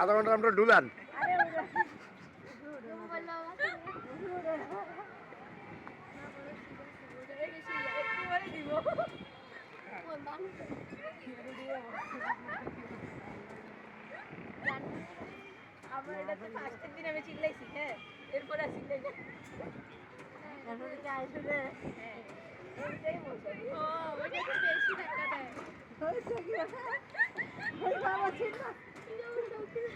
আধা ঘণ্টা আমরা ডুলান। আমার এটা তো ফার্স্টের দিন আমি চিল্লাইছি হ্যাঁ এরপরে আর চিল্লাই না হ্যাঁ এইটাই বলছি ও তো বেশি ধাক্কা দেয় এ ধরে নাও। আমি খালি এটা ভালো আজকে আস্তে আস্তে ও বাবা মিউজিক প্যারেন্টসটা জোস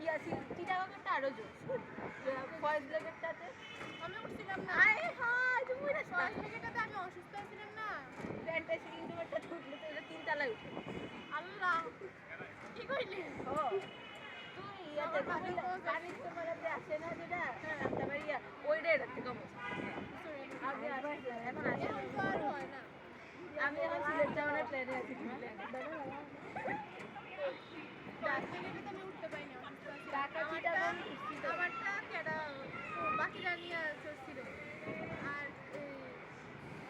ইয়া চিটাগাংটা আরও জোস ফয়েজ ব্লেগেরটাতে আমি উঠছিলাম আমি অসুস্থ ছিলাম না। ফ্যান্টাসি তো এটা তিন তলায় উঠে আমি এখন সিলেট যাওয়ার প্ল্যানে আছি বাকিরা নিয়ে চলছিল আর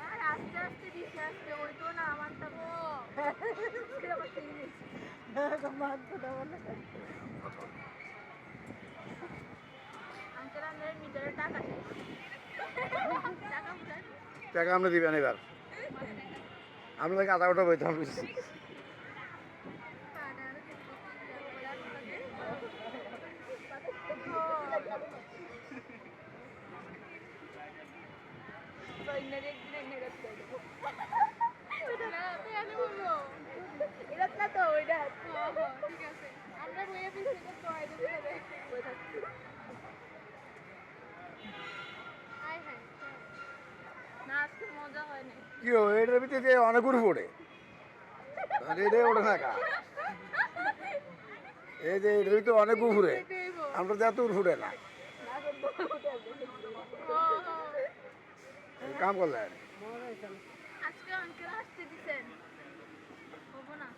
আর আস্তে আস্তে দিছে আস্তে ওই তো না, আমার তো টাকা আমরা দিবেন এবার। আপনাদেরকে আধা ঘণ্টা বইতে হবে তো ইন্নারে একদিন ইন্নারে কি এটার ভিতরে যে অনেক উড়ে পড়ে। এটাই ওঠে না কা এই যে এটার ভিতরে অনেক উড়ে আমরা যা এত উড়ে না। কাম করলে আজকে অঙ্কেল আসতে দিছেন। হব না।